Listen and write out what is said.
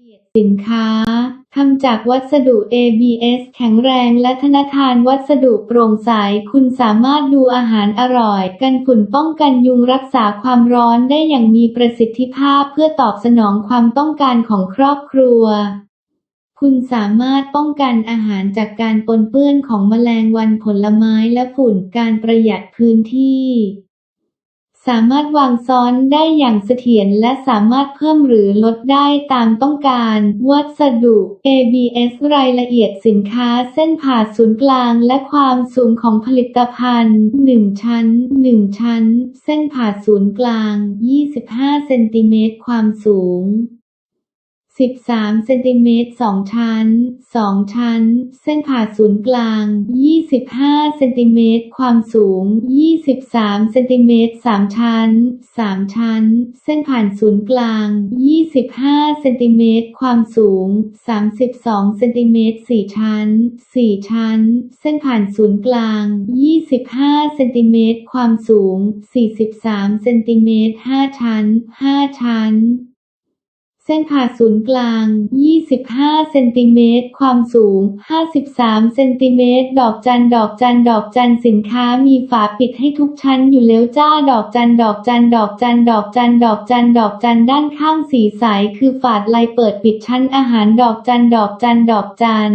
เอียดสินค้าทำจากวัสดุ ABS แข็งแรงและธนาคารวัสดุโปร่งใส คุณสามารถดูอาหารอร่อย กันฝุ่นป้องกันยุงรักษาความร้อนได้อย่างมีประสิทธิภาพเพื่อตอบสนองความต้องการของครอบครัวคุณสามารถป้องกันอาหารจากการปนเปื้อนของแมลงวันผลไม้และฝุ่นการประหยัดพื้นที่ สามารถวางซ้อนได้อย่างเสถียรและสามารถเพิ่มหรือลดได้ตามต้องการ วัสดุ ABS รายละเอียดสินค้าเส้นผ่าศูนย์กลางและความสูงของผลิตภัณฑ์ 1 ชั้น 1 ชั้น เส้นผ่าศูนย์กลาง 25 เซนติเมตร ความสูง 13เซนติเมตร2ชั้น 2 ชั้น เส้นผ่าศูนย์กลาง 25เซนติเมตรความสูง 23เซนติเมตร3ชั้น 3 ชั้น เส้นผ่านศูนย์กลาง 25เซนติเมตรความสูง 32เซนติเมตร4ชั้น 4 ชั้น เส้นผ่านศูนย์กลาง 25เซนติเมตรความสูง 43เซนติเมตร5ชั้น 5 ชั้น เส้นผ่าศูนย์กลาง 25 เซนติเมตร ความสูง 53 เซนติเมตร ดอกจัน ดอกจัน ดอกจัน สินค้ามีฝาปิดให้ทุกชั้นอยู่แล้วจ้า ดอกจัน ดอกจัน ดอกจัน ดอกจัน ดอกจัน ดอกจัน ด้านข้างสีใสคือฝาดลายเปิดปิดชั้นอาหาร ดอกจัน ดอกจัน ดอกจัน